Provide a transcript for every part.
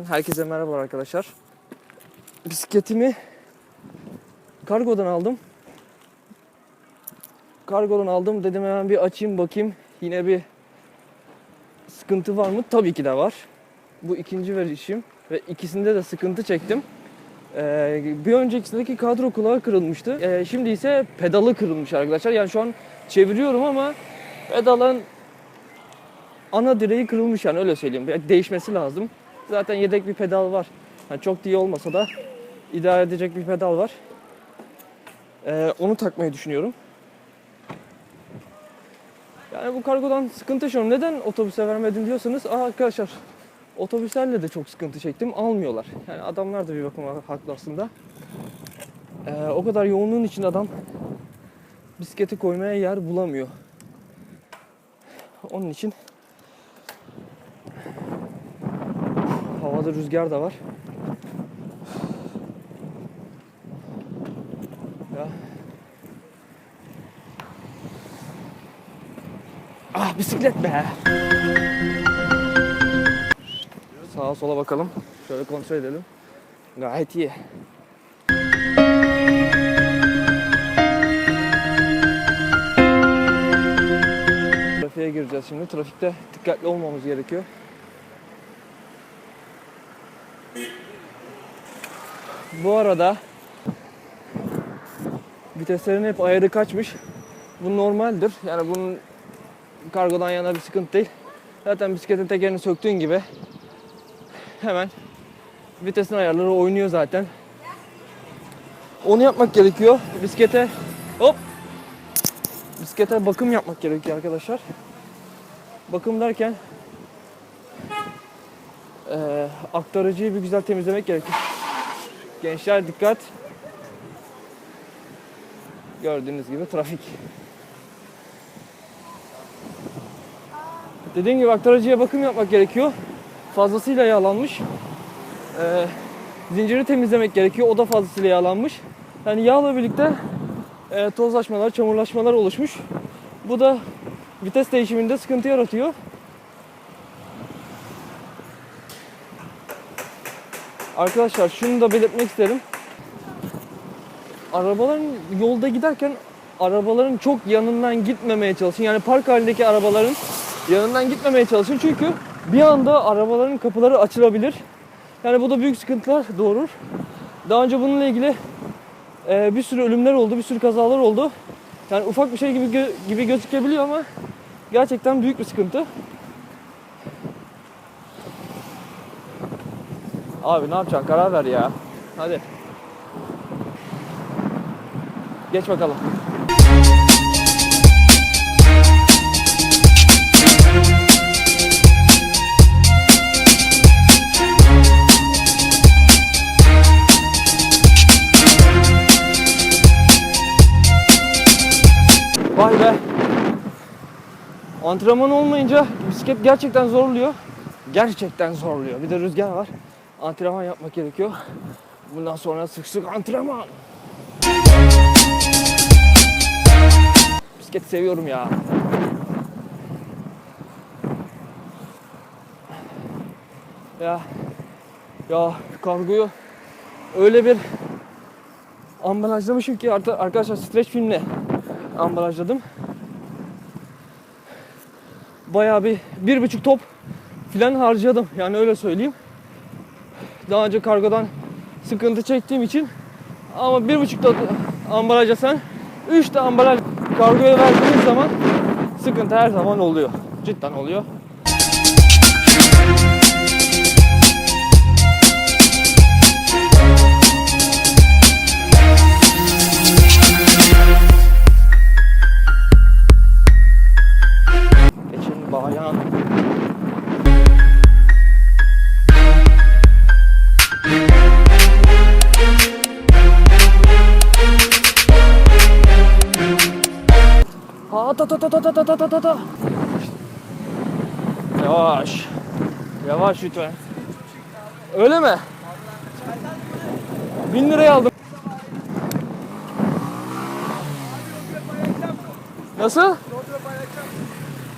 Bölümünden herkese merhaba arkadaşlar. Bisikletimi kargodan aldım. Kargodan aldım dedim hemen bir açayım bakayım yine bir sıkıntı var mı? Tabii ki de var. Bu ikinci verişim ve ikisinde de sıkıntı çektim. Ee, bir öncekisindeki kadro kulağı kırılmıştı. Ee, şimdi ise pedalı kırılmış arkadaşlar. Yani şu an çeviriyorum ama pedalın ana direği kırılmış yani öyle söyleyeyim. Değişmesi lazım. Zaten yedek bir pedal var. Yani çok iyi olmasa da idare edecek bir pedal var. Ee, onu takmayı düşünüyorum. Yani bu kargodan sıkıntı yaşıyorum. Neden otobüse vermedin diyorsanız aa arkadaşlar otobüslerle de çok sıkıntı çektim. Almıyorlar. Yani adamlar da bir bakıma haklı aslında. Ee, o kadar yoğunluğun için adam bisikleti koymaya yer bulamıyor. Onun için havada rüzgar da var. Ya. Ah bisiklet be. Sağa sola bakalım. Şöyle kontrol edelim. Gayet iyi. Trafiğe gireceğiz şimdi. Trafikte dikkatli olmamız gerekiyor. Bu arada viteslerin hep ayarı kaçmış. Bu normaldir. Yani bunun kargodan yana bir sıkıntı değil. Zaten bisikletin tekerini söktüğün gibi hemen vitesin ayarları oynuyor zaten. Onu yapmak gerekiyor. Bisiklete hop bisiklete bakım yapmak gerekiyor arkadaşlar. Bakım derken eee aktarıcıyı bir güzel temizlemek gerekiyor. Gençler dikkat. Gördüğünüz gibi trafik. Dediğim gibi aktarıcıya bakım yapmak gerekiyor. Fazlasıyla yağlanmış. Ee, zinciri temizlemek gerekiyor. O da fazlasıyla yağlanmış. Yani yağla birlikte e, tozlaşmalar, çamurlaşmalar oluşmuş. Bu da vites değişiminde sıkıntı yaratıyor. Arkadaşlar şunu da belirtmek isterim. Arabaların yolda giderken arabaların çok yanından gitmemeye çalışın. Yani park halindeki arabaların yanından gitmemeye çalışın. Çünkü bir anda arabaların kapıları açılabilir. Yani bu da büyük sıkıntılar doğurur. Daha önce bununla ilgili e, bir sürü ölümler oldu, bir sürü kazalar oldu. Yani ufak bir şey gibi gibi gözükebiliyor ama gerçekten büyük bir sıkıntı. Abi ne yapacaksın? Karar ver ya. Hadi. Geç bakalım. Vay be. Antrenman olmayınca bisiklet gerçekten zorluyor. Gerçekten zorluyor. Bir de rüzgar var. Antrenman yapmak gerekiyor. Bundan sonra sık sık antrenman. Bisiklet seviyorum ya. Ya ya kargoyu öyle bir ambalajlamışım ki artık arkadaşlar streç filmle ambalajladım. Bayağı bir bir buçuk top filan harcadım yani öyle söyleyeyim. Daha önce kargodan sıkıntı çektiğim için ama bir buçuk da ambalajla sen üç de ambalaj kargoya verdiğiniz zaman sıkıntı her zaman oluyor. Cidden oluyor. at at at at at. Yavaş. Yavaş lütfen. Öyle mi? Bin liraya aldım. Nasıl?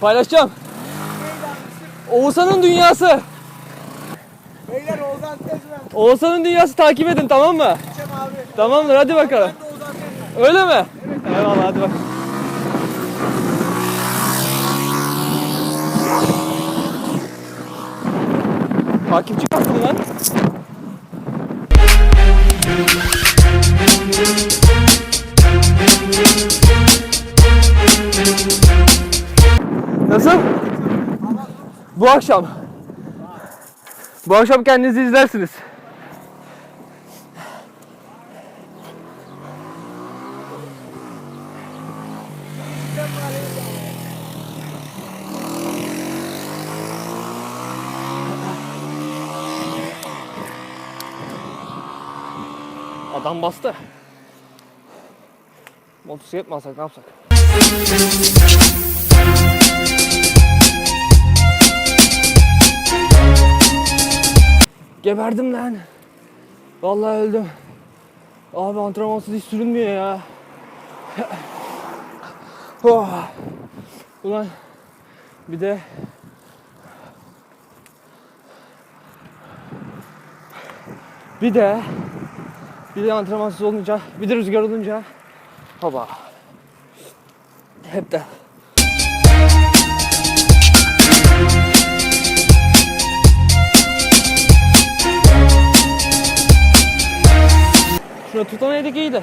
Paylaşacağım. Oğuzhan'ın dünyası. Beyler Oğuzhan Tezmen. Oğuzhan'ın dünyası takip edin tamam mı? Tamamdır hadi bakalım. Öyle mi? Takipçi kaptım lan. Nasıl? Bu akşam. Bu akşam kendinizi izlersiniz. Adam bastı. Motosiklet mi alsak ne yapsak? Geberdim lan. Vallahi öldüm. Abi antrenmansız hiç sürünmüyor ya. Oh. Ulan bir de bir de bir de antrenmansız olunca bir de rüzgar olunca. Hava hep de. Şuna tutan elik iyiydi.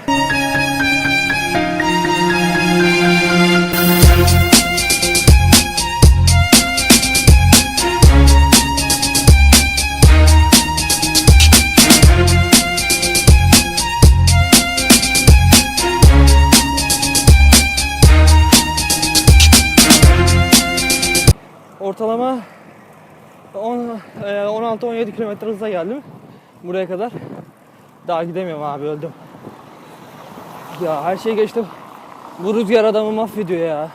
Ortalama 10, e, 16-17 kilometre hızla geldim buraya kadar. Daha gidemiyorum abi öldüm. Ya her şey geçtim. Bu rüzgar adamı mahvediyor ya.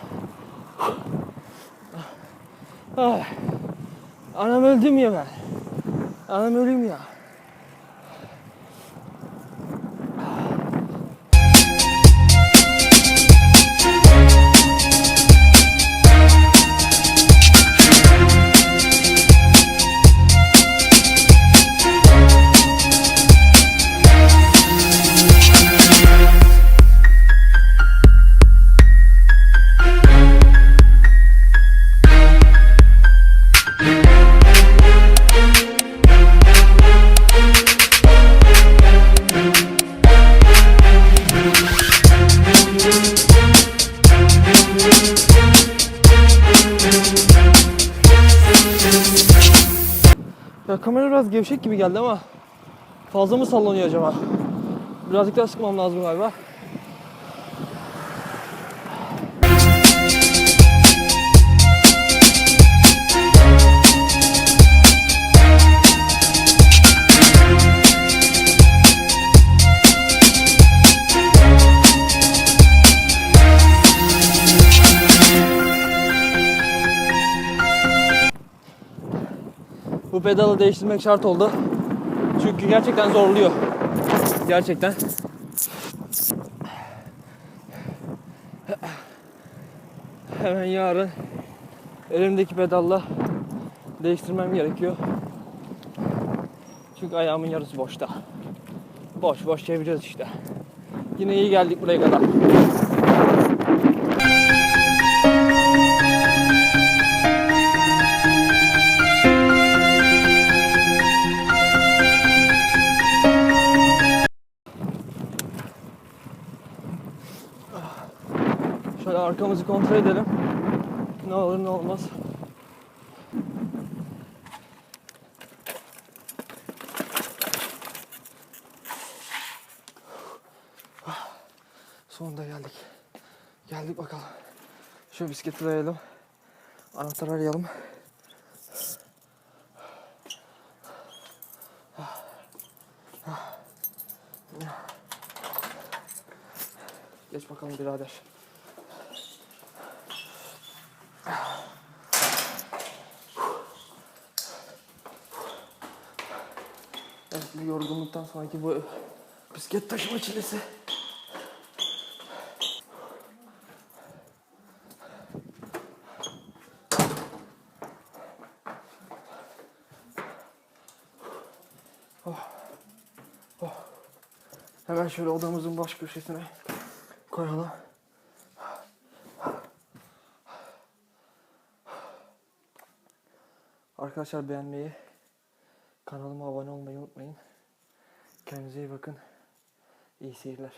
Ay. Anam öldüm ya ben. Anam öleyim ya. Kamera biraz gevşek gibi geldi ama fazla mı sallanıyor acaba? Birazcık daha sıkmam lazım galiba. Pedalı değiştirmek şart oldu. Çünkü gerçekten zorluyor. Gerçekten. Hemen yarın elimdeki pedalla değiştirmem gerekiyor. Çünkü ayağımın yarısı boşta. Boş boş çevireceğiz işte. Yine iyi geldik buraya kadar. Arkamızı kontrol edelim. Ne olur ne olmaz. Sonunda geldik. Geldik bakalım. Şu bisikleti dayayalım. Anahtar arayalım. Geç bakalım birader. Evet bu yorgunluktan sonraki bu bisiklet taşıma çilesi. Oh. Oh. Hemen şöyle odamızın baş köşesine koyalım. Arkadaşlar beğenmeyi, kanalıma abone olmayı unutmayın. Kendinize iyi bakın. İyi seyirler.